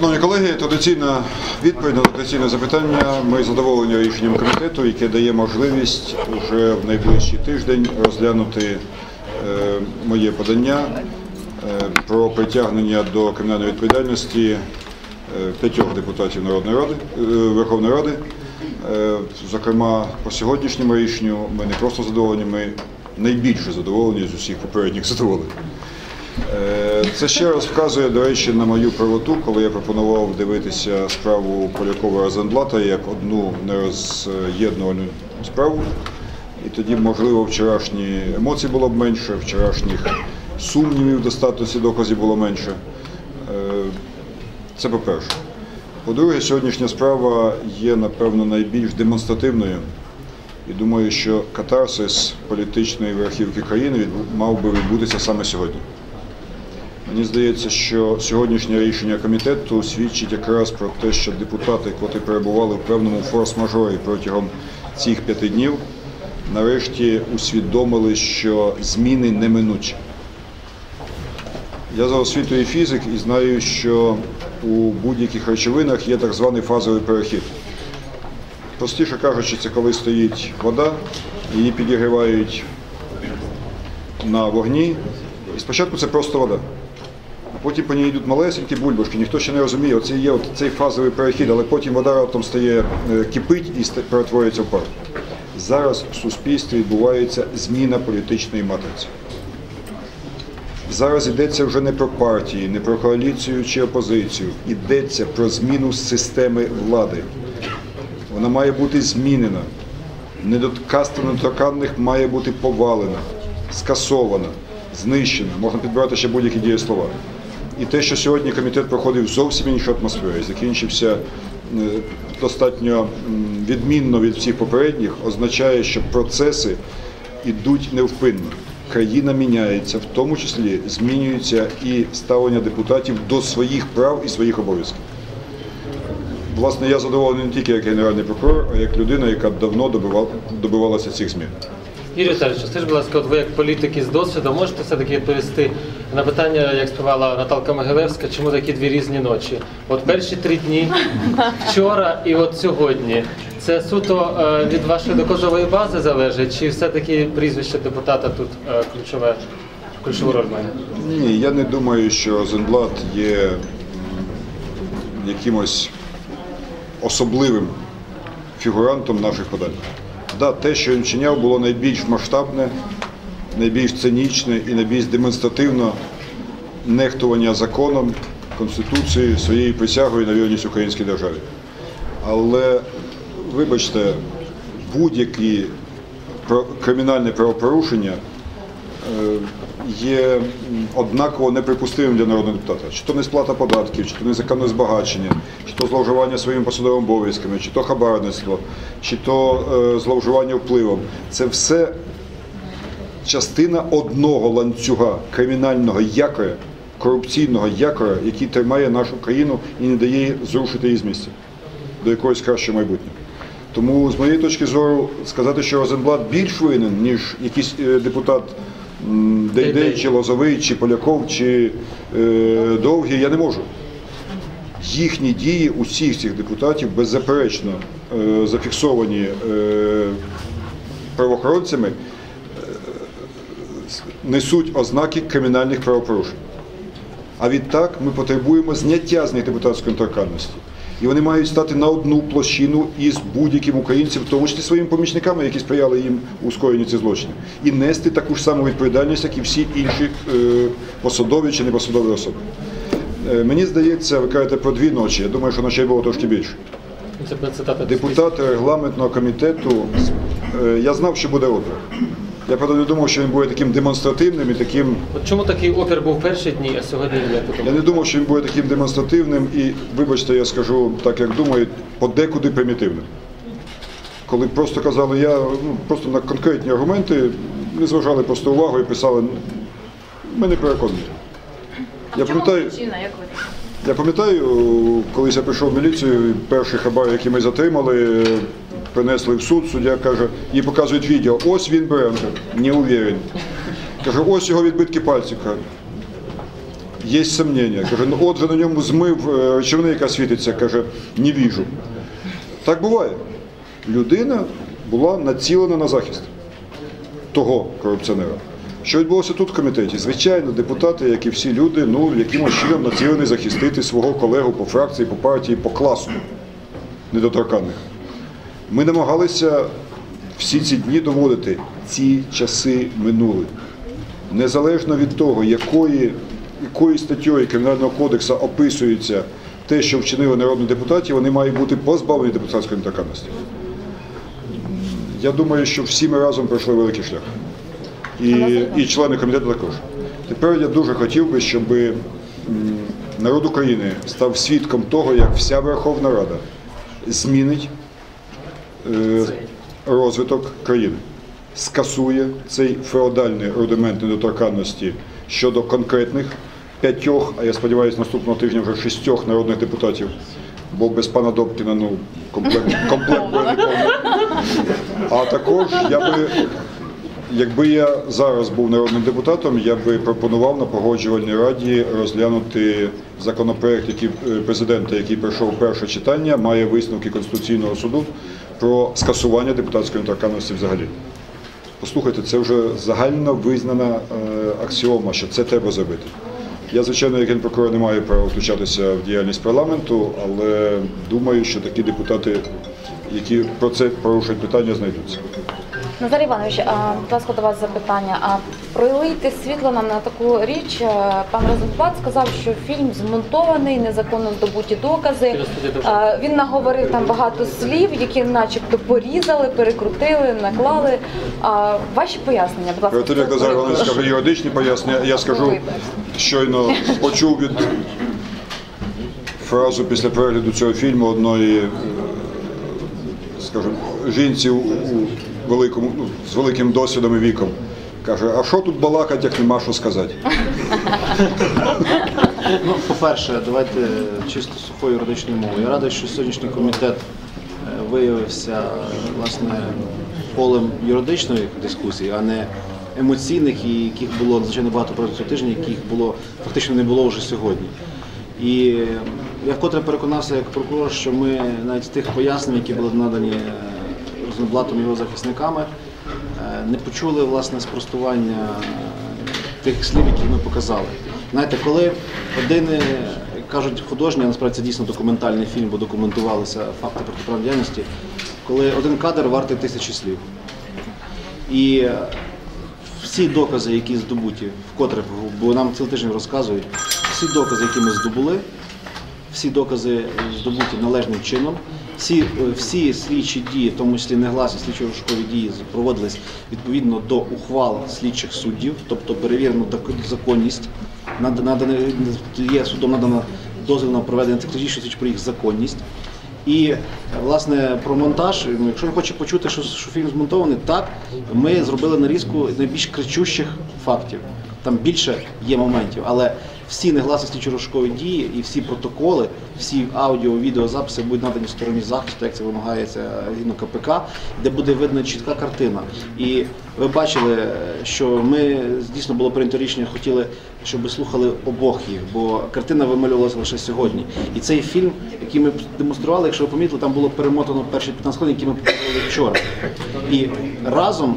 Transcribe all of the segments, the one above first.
Шановні колеги, традиційна відповідь на традиційне запитання. Ми задоволені рішенням комітету, яке дає можливість вже в найближчий тиждень розглянути е, моє подання е, про притягнення до кримінальної відповідальності е, п'ятьох депутатів Народної Ради Верховної Ради. Зокрема, по сьогоднішньому рішенню ми не просто задоволені, ми найбільше задоволені з усіх попередніх задоволень. Е, Це ще раз вказує, до речі, на мою правоту, коли я пропонував дивитися справу Полякова Розенблата як одну нероз'єднувальну справу. І тоді, можливо, вчорашні емоцій було б менше, вчорашніх сумнівів до статусі доказів було менше. Е, Це по-перше. По-друге, сьогоднішня справа є, напевно, найбільш демонстративною. І думаю, що катарсис політичної верхівки країни мав би відбутися саме сьогодні. Мені здається, що сьогоднішнє рішення комітету свідчить якраз про те, що депутати, котрі перебували в певному форс-мажорі протягом цих п'яти днів, нарешті усвідомили, що зміни неминучі. Я за освітою фізик і знаю, що у будь-яких речовинах є так званий фазовий перехід. Простіше кажучи, це коли стоїть вода, її підігрівають на вогні. І спочатку це просто вода. Потім по ній йдуть малесенькі бульбашки, ніхто ще не розуміє, оце є от цей фазовий перехід, але потім вода раптом стає е, кипить і перетворюється в пар. Зараз в суспільстві відбувається зміна політичної матриці. Зараз йдеться вже не про партії, не про коаліцію чи опозицію. Йдеться про зміну системи влади. Вона має бути змінена. Недоткаста недоторканних має бути повалена, скасована, знищена. Можна підбирати ще будь-які дієслова. І те, що сьогодні комітет проходив зовсім іншій атмосфері, закінчився е, достатньо відмінно від всіх попередніх, означає, що процеси йдуть невпинно. Країна міняється, в тому числі змінюється і ставлення депутатів до своїх прав і своїх обов'язків. Власне, я задоволений не тільки як генеральний прокурор, а як людина, яка давно добивалася цих змін. Юрій Віталійович, скажіть, будь ласка, от ви як політик із досвіду можете все-таки відповісти на питання, як співала Наталка Могилевська, чому такі дві різні ночі? От перші три дні, вчора і от сьогодні. Це суто е, від вашої доказової бази залежить, чи все-таки прізвище депутата тут е, ключове, ключову роль має? Ні, я не думаю, що Розенблат є якимось особливим фігурантом наших подань. Да, те, що він вчиняв, було найбільш масштабне, найбільш цинічне і найбільш демонстративно нехтування законом, Конституцією, своєю присягою на вірність українській державі. Але, вибачте, будь-які кримінальне правопорушення е, є однаково неприпустимим для народного депутата. Чи то не сплата податків, чи то незаконне збагачення, чи то зловживання своїми посадовими обов'язками, чи то хабарництво, чи то е, зловживання впливом. Це все частина одного ланцюга кримінального якоря, корупційного якоря, який тримає нашу країну і не дає зрушити її з місця до якогось кращого майбутнього. Тому, з моєї точки зору, сказати, що Розенблат більш винен, ніж якийсь е, депутат Дейдей, чи Лозовий, чи Поляков, чи е, Довгий, я не можу. Їхні дії усіх цих депутатів беззаперечно е, зафіксовані е, правоохоронцями, е, несуть ознаки кримінальних правопорушень. А відтак ми потребуємо зняття з них депутатської недоторканності. І вони мають стати на одну площину із будь-яким українцем, в тому числі своїми помічниками, які сприяли їм у скоєнні цих злочинів, і нести таку ж саму відповідальність, як і всі інші е, посадові чи непосадові особи. Е, мені здається, ви кажете про дві ночі. Я думаю, що ночей було трошки більше. Депутати регламентного комітету, е, я знав, що буде опір. Я правда не думав, що він буде таким демонстративним і таким. От чому такий опір був перші дні, а сьогодні ні? Як ви Я не думав, що він буде таким демонстративним і, вибачте, я скажу так, як думаю, подекуди примітивним. Коли просто казали, я ну, просто на конкретні аргументи не зважали просто увагу і писали, ми не переконані. Я Чому пам'ятаю, причина, як ви? Я пам'ятаю, колись я прийшов в міліцію, перший хабар, який ми затримали, принесли в суд, суддя каже, їй показують відео, ось він бере, не уверен. Каже, ось його відбитки пальців. Каже. є сумніння. Каже, ну от же на ньому змив е, речовина, яка світиться, каже, не віжу. Так буває. Людина була націлена на захист того корупціонера. Що відбулося тут в комітеті? Звичайно, депутати, як і всі люди, ну якимось чином націлені захистити свого колегу по фракції, по партії, по класу недоторканних. Ми намагалися всі ці дні доводити, ці часи минули. Незалежно від того, якої, якою статтєю Кримінального кодексу описується те, що вчинили народні депутати, вони мають бути позбавлені депутатської недоторканності. Я думаю, що всі ми разом пройшли великий шлях. І, і члени комітету також. Тепер я дуже хотів би, щоб народ України став свідком того, як вся Верховна Рада змінить е, розвиток країни, скасує цей феодальний рудимент недоторканності щодо конкретних п'ятьох, а я сподіваюся, наступного тижня вже шістьох народних депутатів, бо без пана Добкіна ну, комплект, комплект. А також я би, якби я зараз був народним депутатом, я би пропонував на погоджувальній раді розглянути законопроект, який е, президента, який пройшов перше читання, має висновки Конституційного суду про скасування депутатської недоторканності взагалі. Послухайте, це вже загально визнана е, аксіома, що це треба зробити. Я, звичайно, як генпрокурор не маю права втручатися в діяльність парламенту, але думаю, що такі депутати, які про це порушують питання, знайдуться. Назар Іванович, а, будь ласка, до вас запитання. А пролийте світло нам на таку річ. Е, Пан Розенблат сказав, що фільм змонтований, незаконно здобуті докази. А, Він наговорив там багато слів, які начебто порізали, перекрутили, наклали. А, Ваші пояснення, будь ласка. Як Назар Іванович скаже юридичні пояснення, я скажу, щойно почув від фразу після перегляду цього фільму одної, скажімо, жінці у великому, ну, з великим досвідом і віком. Каже, а що тут балакать, як нема що сказати? Ну, по-перше, давайте чисто сухою юридичною мовою. Я радий, що сьогоднішній комітет е, виявився е, власне полем юридичної дискусії, а не емоційних, і яких було надзвичайно багато протягом цього тижня, яких було фактично не було вже сьогодні. І е, я вкотре переконався як прокурор, що ми навіть тих пояснень, які були надані Розенблатом і його захисниками, е, не почули власне спростування е, тих слів, які ми показали. Знаєте, коли один е, кажуть художній, а насправді це дійсно документальний фільм, бо документувалися факти протиправної діяльності, коли один кадр вартий тисячі слів. І всі докази, які здобуті, вкотре, бо нам цілий тиждень розказують, всі докази, які ми здобули, всі докази здобуті належним чином. Всі, е, всі слідчі дії, в тому числі негласні слідчо розшукові дії, проводились відповідно до ухвал слідчих суддів, тобто перевірено законність, нада- надане, є судом надано дозвіл на проведення технічних слідчих про їх законність. І е, власне про монтаж, ну, якщо він хоче почути, що, що фільм змонтований, так ми зробили нарізку найбільш кричущих фактів. Там більше є моментів, але всі негласності слідчо-розшукові дії і всі протоколи, всі аудіо, відеозаписи будуть надані стороні захисту, як це вимагається згідно КПК, де буде видна чітка картина. І ви бачили, що ми дійсно було прийнято рішення, хотіли, щоб слухали обох їх, бо картина вималювалася лише сьогодні. І цей фільм, який ми демонстрували, якщо ви помітили, там було перемотано перші 15 хвилин, які ми показували вчора. І разом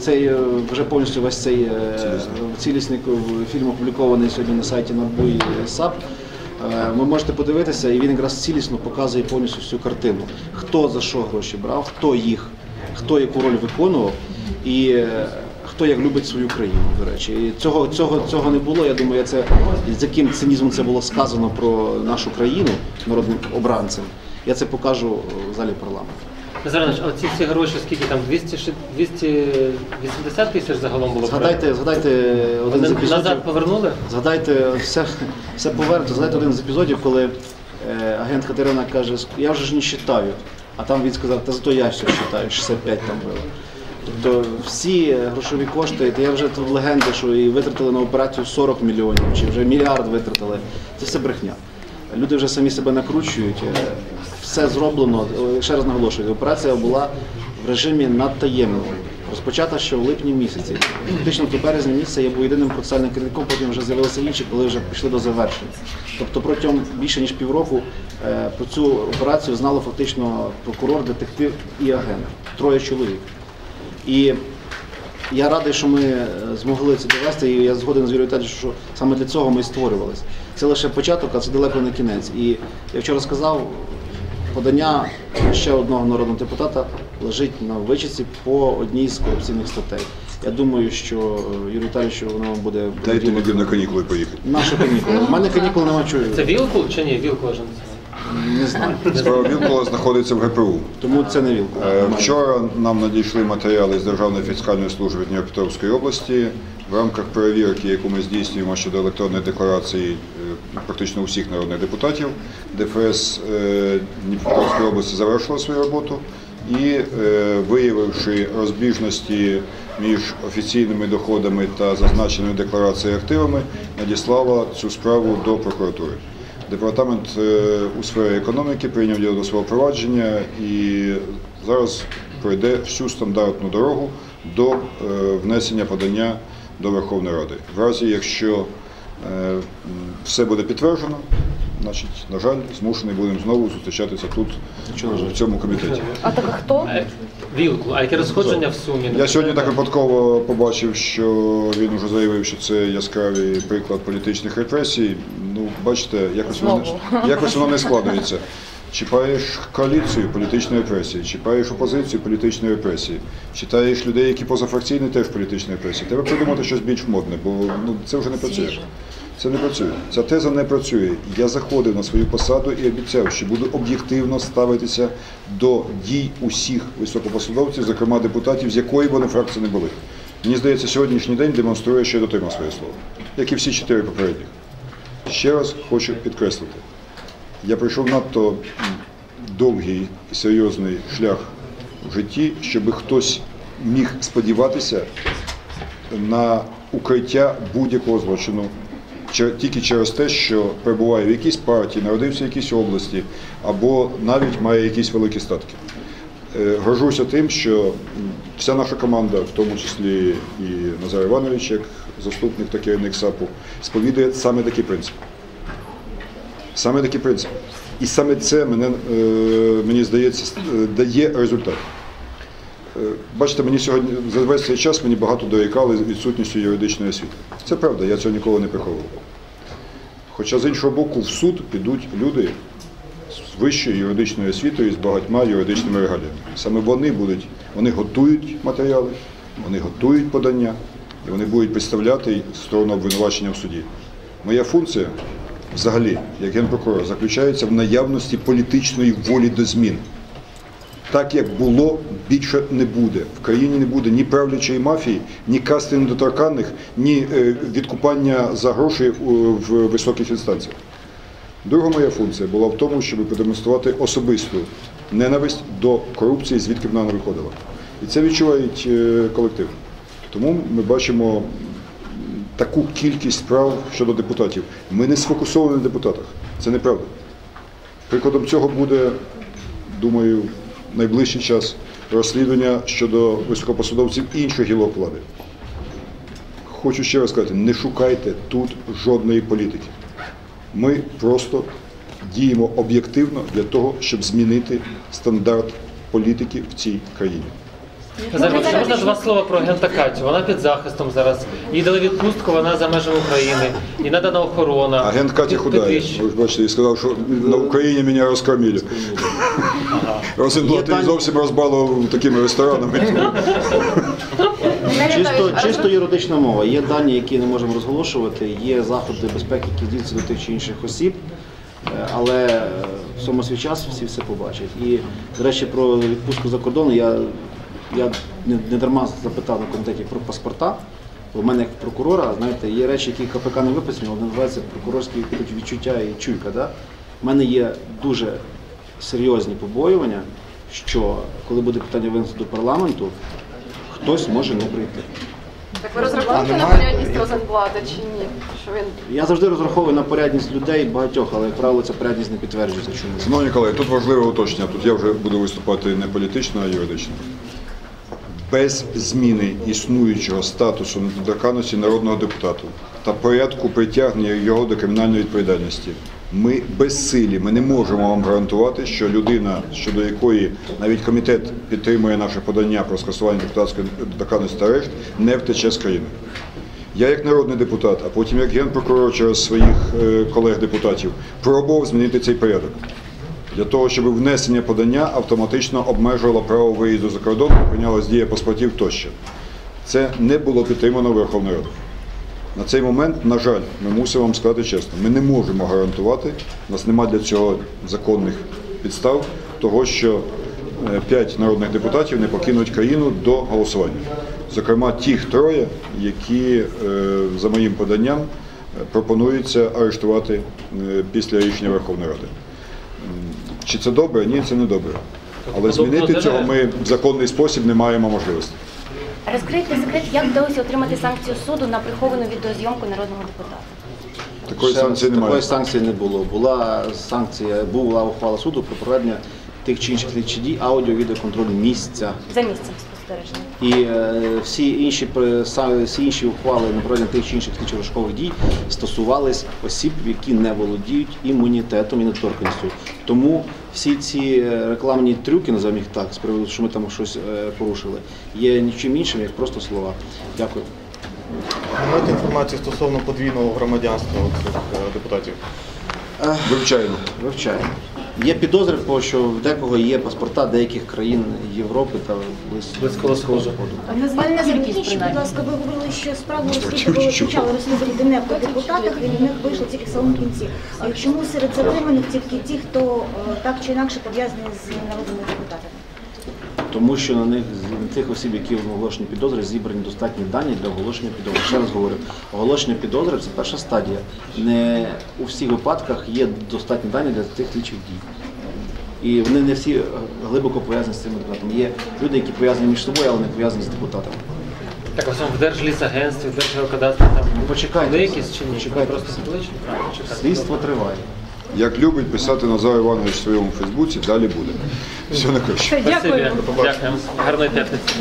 цей е, вже повністю весь цей е, цілісний фільм опублікований сьогодні на сайті НАБУ і САП. Е, Ви можете подивитися, і він якраз цілісно показує повністю всю картину. Хто за що гроші брав, хто їх, хто яку роль виконував, і е, хто як любить свою країну, до речі. І цього, цього, цього не було. Я думаю, це з яким цинізмом це було сказано про нашу країну народним обранцям. Я це покажу в залі парламенту. Назар а оці всі гроші, скільки там 200, 280 тисяч загалом було? Згадайте, згадайте один з епізодів. назад повернули? Згадайте все, все повернуто. Згадайте один з епізодів, коли е, агент Катерина каже, я вже ж не вважаю. А там він сказав, та зато я все вважаю, 65 там було. Тобто всі грошові кошти, я вже тут легенди, що і витратили на операцію 40 мільйонів, чи вже мільярд витратили. Це все брехня. Люди вже самі себе накручують. Е, Все зроблено. Е, Ще раз наголошую, операція була в режимі надтаємного розпочата ще в липні місяці. Фактично до березня місяця я був єдиним процесуальним керівником, потім вже з'явилися інші, коли вже пішли до завершення. Тобто протягом більше ніж півроку е, про цю операцію знало фактично прокурор, детектив і агент. Троє чоловік. І я радий, що ми е, змогли це довести, і я згоден з Юрієм Віталійовичем, що саме для цього ми і створювалися. Це лише початок, а це далеко не кінець. І я вчора сказав, подання ще одного народного депутата лежить на вичисті по одній з корупційних статей. Я думаю, що е, Юрій Віталійович, воно буде Дайте мені на канікули поїхати. наші канікули. У мене канікул нема чую. Це Вілкул чи ні? Вілкул же. Не знаю. Справа Вілкола знаходиться в ГПУ. Тому це не вілка. Е, Вчора нам надійшли матеріали з Державної фіскальної служби Дніпропетровської області в рамках перевірки, яку ми здійснюємо щодо електронної декларації е, практично усіх народних депутатів. ДФС е, Дніпропетровської області завершила свою роботу і, виявивши розбіжності між офіційними доходами та зазначеними декларацією активами, надіслала цю справу до прокуратури. Департамент е, у сфері економіки прийняв діло до свого провадження і зараз пройде всю стандартну дорогу до е, внесення подання до Верховної Ради. В разі, якщо е, все буде підтверджено, значить, на жаль, змушений будемо знову зустрічатися тут, в цьому комітеті. А так хто? Вілкул, а яке розходження в сумі? Я сьогодні так випадково побачив, що він вже заявив, що це яскравий приклад політичних репресій. Ну, бачите, якось воно, якось воно не складається. Чіпаєш коаліцію політичної репресії, чіпаєш опозицію політичної репресії, читаєш людей, які позафракційні, теж політичні репресії. Треба придумати щось більш модне, бо ну, це вже не працює. Це не працює. Ця теза не працює. Я заходив на свою посаду і обіцяв, що буду об'єктивно ставитися до дій усіх високопосадовців, зокрема депутатів, з якої вони фракції не були. Мені здається, сьогоднішній день демонструє, що я дотримав своє слово, як і всі чотири попередніх. Ще раз хочу підкреслити, я пройшов надто довгий і серйозний шлях в житті, щоб хтось міг сподіватися на укриття будь-якого злочину тільки через те, що перебуває в якійсь партії, народився в якійсь області або навіть має якісь великі статки. Е, Горжуся тим, що вся наша команда, в тому числі і Назар Іванович, як заступник та керівник САПу, сповідує саме такий принцип. Саме такий принцип. І саме це мене, е, мені здається, е, дає результат. Е, Бачите, мені сьогодні за весь цей час мені багато дорікали відсутністю юридичної освіти. Це правда, я цього ніколи не приховував. Хоча з іншого боку, в суд підуть люди з вищою юридичною освітою з багатьма юридичними регаліями. Саме вони будуть, вони готують матеріали, вони готують подання, і вони будуть представляти сторону обвинувачення в суді. Моя функція взагалі, як генпрокурор, заключається в наявності політичної волі до змін. Так як було, більше не буде. В країні не буде ні правлячої мафії, ні касти недоторканних, ні е, відкупання за гроші в високих інстанціях. Друга моя функція була в тому, щоб продемонструвати особисту ненависть до корупції, звідки вона не виходила. І це відчувають е, колектив. Тому ми бачимо таку кількість справ щодо депутатів. Ми не сфокусовані на депутатах. Це неправда. Прикладом цього буде, думаю, найближчий час розслідування щодо високопосадовців інших гілок влади. Хочу ще раз сказати, не шукайте тут жодної політики. Ми просто діємо об'єктивно для того, щоб змінити стандарт політики в цій країні. Назар, чи можна два слова про агента Катю? Вона під захистом зараз. Їй дали відпустку, вона за межами України. Їй надана охорона. Агент Каті худає. Ви ж бачите, і сказав, що на Україні мене розкормили. Розенблат зовсім розбалував такими ресторанами. Чисто, чисто юридична мова. Є дані, які не можемо розголошувати, є заходи безпеки, які діються до тих чи інших осіб, е, але е, в цьому свій час всі все побачать. І, до речі, про відпустку за кордон я, я не, не дарма запитав на комітеті про паспорта. Бо в мене як прокурора, знаєте, є речі, які КПК не виписані, вони називаються прокурорські відчуття і чуйка. Да? У мене є дуже серйозні побоювання, що коли буде питання винесено до парламенту, хтось може не прийти. Так ви розраховуєте на порядність Розенблата чи ні? Що він Я завжди розраховую на порядність людей багатьох, але як правило ця порядність не підтверджується чомусь. Шановні колеги, тут важливе уточнення. Тут я вже буду виступати не політично, а юридично. Без зміни існуючого статусу недоторканності народного депутата та порядку притягнення його до кримінальної відповідальності. Ми безсилі, ми не можемо вам гарантувати, що людина, щодо якої навіть комітет підтримує наше подання про скасування депутатської недоторканності та арешт, не втече з країни. Я як народний депутат, а потім як генпрокурор через своїх е, колег-депутатів пробував змінити цей порядок для того, щоб внесення подання автоматично обмежувало право виїзду за кордон, прийнялась дія паспортів тощо. Це не було підтримано Верховною Радою. На цей момент, на жаль, ми мусимо вам сказати чесно, ми не можемо гарантувати, у нас немає для цього законних підстав, того, що е, п'ять народних депутатів не покинуть країну до голосування. Зокрема, ті троє, які, е, за моїм поданням, е, пропонується арештувати після рішення Верховної Ради. Чи це добре? Ні, це не добре. Але змінити цього ми в законний спосіб не маємо можливості. Розкрийте секрет, як вдалося отримати санкцію суду на приховану відеозйомку народного депутата. Такої Ще санкції немає. Такої санкції не було. Була санкція, була ухвала суду про проведення тих чи інших слідчих дій, аудіо відеоконтроль місця. За місцем. І е, всі інші всі інші ухвали на проведення тих чи інших слідчо розшукових дій стосувались осіб, які не володіють імунітетом і недоторканістю. Тому всі ці е, рекламні трюки, називаємо їх так, з приводу, що ми там щось е, порушили, є нічим іншим, як просто слова. Дякую. Маєте інформацію стосовно подвійного громадянства цих депутатів? Вивчаємо. Вивчаємо. Є підозри, що в декого є паспорта деяких країн Європи та близь- Близького Сходу. Пане Назарківич, Будь ласка, ви говорили, що справу розслідували, почали розслідувати не по депутатах, від них вийшли тільки в самому кінці. А чому серед затриманих тільки ті, хто е, так чи інакше пов'язані з народними депутатами? Тому що на них тих осіб, які оголошені підозри, зібрані достатні дані для оголошення підозри. Ще раз говорю, оголошення підозри це перша стадія. Не у всіх випадках є достатні дані для тих слідчих дій. І вони не всі е, глибоко пов'язані з цими депутатами. Є люди, які пов'язані між собою, але не пов'язані з депутатами. Так, ось в Держлісагентстві, в Держгеокадастрі там Почекайте. були якісь чи ні? Почекайте. Просто? Слідство триває. Як любить писати Назар Іванович в своєму Фейсбуці, далі буде. Все на краще. Дякую. Дякую. Гарної п'ятниці.